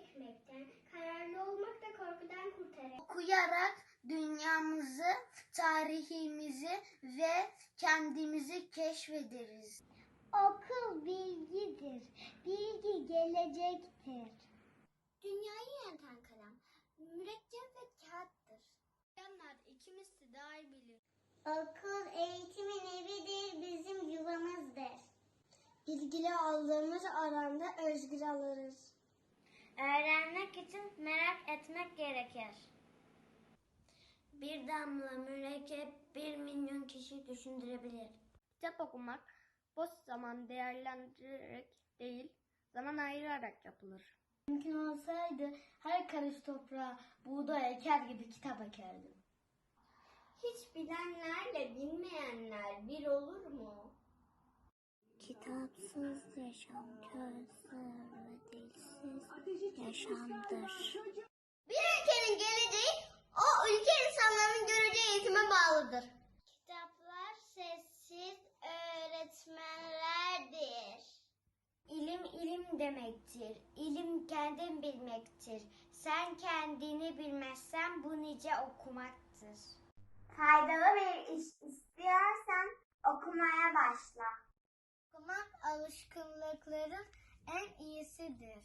çekmekten, kararlı olmak da korkudan kurtarır. Okuyarak dünyamızı, tarihimizi ve kendimizi keşfederiz. Okul bilgidir, bilgi gelecektir. Dünyayı yöneten kalem, mürekkep ve kağıttır. Yanlar ikimiz de iyi bilir. Okul eğitimin evidir, bizim yuvamızdır. Bilgili aldığımız alanda özgür alırız. Öğrenmek için merak etmek gerekir. Bir damla mürekkep bir milyon kişi düşündürebilir. Kitap okumak boş zaman değerlendirerek değil, zaman ayırarak yapılır. Mümkün olsaydı her karış toprağa buğday eker gibi kitap ekerdim. Hiç bilenlerle bilmeyenler bir olur mu? Kitapsız yaşam yaşamdır. Bir ülkenin geleceği o ülke insanların göreceği eğitime bağlıdır. Kitaplar sessiz öğretmenlerdir. İlim ilim demektir. İlim kendin bilmektir. Sen kendini bilmezsen bu nice okumaktır. Faydalı bir iş istiyorsan okumaya başla. Okumak alışkanlıkların en iyisidir.